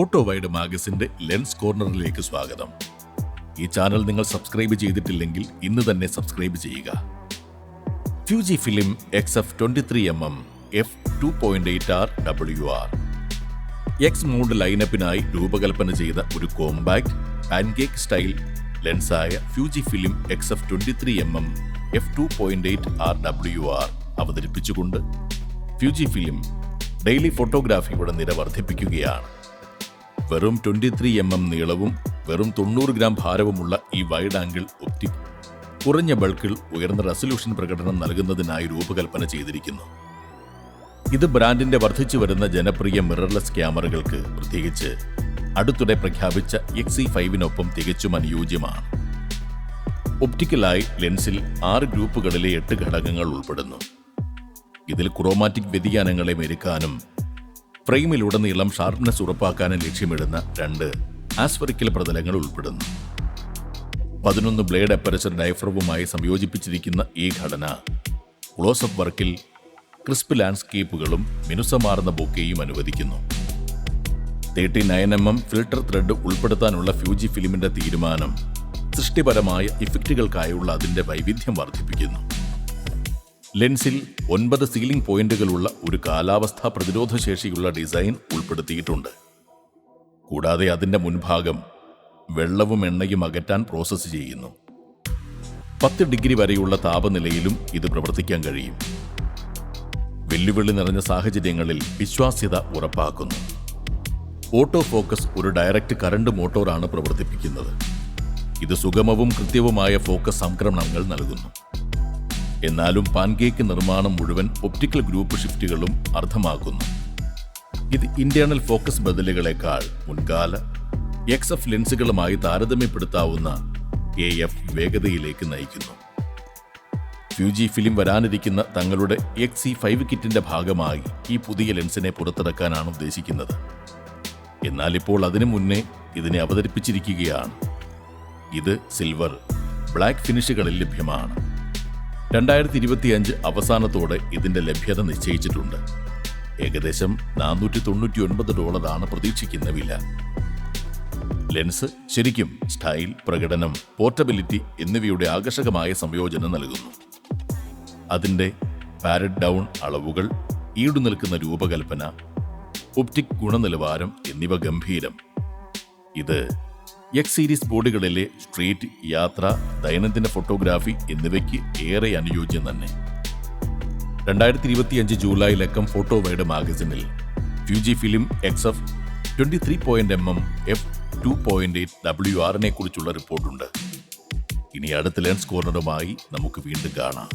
Photo wide മാഗസിന്റെ lens കോർണറിലേക്ക് സ്വാഗതം. ഈ ചാനൽ നിങ്ങൾ സബ്സ്ക്രൈബ് ചെയ്തിട്ടില്ലെങ്കിൽ ഇന്ന് തന്നെ സബ്സ്ക്രൈബ് ചെയ്യുക. Fujifilm X F twenty three M M F two point eight R W R X mode ലൈനപ്പിനായി രൂപകൽപ്പന ചെയ്ത ഒരു compact pancake style ലെൻസായ Fujifilm X F twenty three M M F two point eight R W R അവതരിപ്പിച്ചുകൊണ്ട് Fujifilm daily ഫോട്ടോഗ്രാഫിയുടെ നിര വർദ്ധിപ്പിക്കുകയാണ്. വെറും twenty three M M നീളവും വെറും തൊണ്ണൂറ് ഗ്രാം ഭാരവുമുള്ള ഈ വൈഡ് ആംഗിൾ ഒപ്റ്റിക് കുറഞ്ഞ ബൾക്കിൽ ഉയർന്ന റെസൊല്യൂഷൻ പ്രകടനം നൽകുന്നതിനായി രൂപകൽപ്പന ചെയ്തിരിക്കുന്നു. ഇത് ബ്രാൻഡിന്റെ വർദ്ധിച്ചു വരുന്ന ജനപ്രിയ മിറർലെസ് ക്യാമറകൾക്ക് പ്രത്യേകിച്ച് അടുത്തിടെ പ്രഖ്യാപിച്ച എക്സ് ഫൈവിനൊപ്പം തികച്ചും അനുയോജ്യമാണ്. ഒപ്റ്റിക്കലായി ലെൻസിൽ ആറ് ഗ്രൂപ്പുകളിലെ എട്ട് ഘടകങ്ങൾ ഉൾപ്പെടുന്നു. ഇതിൽ ക്രോമാറ്റിക് വ്യതിയാനങ്ങളെ മെരുക്കാനും ഫ്രെയിമിലുടനീളം ഷാർപ്നെസ് ഉറപ്പാക്കാനും ലക്ഷ്യമിടുന്ന രണ്ട് ആസ്ഫറിക്കൽ പ്രതലങ്ങൾ ഉൾപ്പെടുന്നു. പതിനൊന്ന് ബ്ലേഡ് അപ്പരച്ചർ ഡയഫ്രവുമായി സംയോജിപ്പിച്ചിരിക്കുന്ന ഈ ഘടന ക്ലോസപ്പ് വർക്കിൽ ക്രിസ്പ് ലാൻഡ്സ്കേപ്പുകളും മിനുസമാർന്ന ബൊക്കെയും അനുവദിക്കുന്നു. Thirty nine M M filter thread ഉൾപ്പെടുത്താനുള്ള Fuji ഫിലിമിന്റെ തീരുമാനം സൃഷ്ടിപരമായ ഇഫക്റ്റുകൾക്കായുള്ള അതിന്റെ വൈവിധ്യം വർദ്ധിപ്പിക്കുന്നു. ലെൻസിൽ ഒൻപത് സീലിംഗ് പോയിന്റുകളുള്ള ഒരു കാലാവസ്ഥാ പ്രതിരോധ ശേഷിയുള്ള ഡിസൈൻ ഉൾപ്പെടുത്തിയിട്ടുണ്ട്. കൂടാതെ അതിന്റെ മുൻഭാഗം വെള്ളവും എണ്ണയും അകറ്റാൻ പ്രോസസ്സ് ചെയ്യുന്നു. പത്ത് ഡിഗ്രി വരെയുള്ള താപനിലയിലും ഇത് പ്രവർത്തിക്കാൻ കഴിയും. വെല്ലുവിളി നിറഞ്ഞ സാഹചര്യങ്ങളിൽ വിശ്വാസ്യത ഉറപ്പാക്കുന്നു. ഓട്ടോ ഫോക്കസ് ഒരു ഡയറക്റ്റ് കറണ്ട് മോട്ടോറാണ് പ്രവർത്തിപ്പിക്കുന്നത്. ഇത് സുഗമവും കൃത്യവുമായ ഫോക്കസ് സംക്രമണങ്ങൾ നൽകുന്നു. എന്നാലും പാൻകേക്ക് നിർമ്മാണം മുഴുവൻ ഒപ്റ്റിക്കൽ ഗ്രൂപ്പ് ഷിഫ്റ്റുകളും അർത്ഥമാക്കുന്നു. ഇത് ഇന്റേണൽ ഫോക്കസ് ബദലുകളെക്കാൾ മുൻകാല എക്സ് എഫ് ലെൻസുകളുമായി താരതമ്യപ്പെടുത്താവുന്ന എ എഫ് വേഗതയിലേക്ക് നയിക്കുന്നു. ഫ്യൂജി ഫിലിം വരാനിരിക്കുന്ന തങ്ങളുടെ എക്സ് ഇ ഫൈവ് കിറ്റിന്റെ ഭാഗമായി ഈ പുതിയ ലെൻസിനെ പുറത്തിറക്കാനാണ് ഉദ്ദേശിക്കുന്നത്. എന്നാൽ ഇപ്പോൾ അതിനു മുന്നേ ഇതിനെ അവതരിപ്പിച്ചിരിക്കുകയാണ്. ഇത് സിൽവർ ബ്ലാക്ക് ഫിനിഷുകളിൽ ലഭ്യമാണ്. രണ്ടായിരത്തി ഇരുപത്തിയഞ്ച് അവസാനത്തോടെ ഇതിന്റെ ലഭ്യത നിശ്ചയിച്ചിട്ടുണ്ട്. ഏകദേശം നാനൂറ്റി തൊണ്ണൂറ്റി ഒൻപത് ഡോളറാണ് പ്രതീക്ഷിക്കുന്ന വില. ലെൻസ് ശരിക്കും സ്റ്റൈൽ പ്രകടനം പോർട്ടബിലിറ്റി എന്നിവയുടെ ആകർഷകമായ സംയോജനം നൽകുന്നു. അതിന്റെ പാരഡ് ഡൗൺ അളവുകൾ ഈടുനിൽക്കുന്ന രൂപകൽപ്പന ഒപ്റ്റിക് ഗുണനിലവാരം എന്നിവ ഗംഭീരം. ഇത് എക്സ് സീരീസ് ബോർഡുകളിലെ സ്ട്രീറ്റ് യാത്ര ദൈനംദിന ഫോട്ടോഗ്രാഫി എന്നിവയ്ക്ക് ഏറെ അനുയോജ്യം തന്നെ. രണ്ടായിരത്തി ഇരുപത്തിയഞ്ച് ജൂലൈ ലക്കം photo wide മാഗസിനിൽ Fujifilm X F twenty three point M M F two point eight W ആറിനെ കുറിച്ചുള്ള റിപ്പോർട്ടുണ്ട് ഇനി അടുത്ത ലെൻസ് കോർണറുമായി നമുക്ക് വീണ്ടും കാണാം.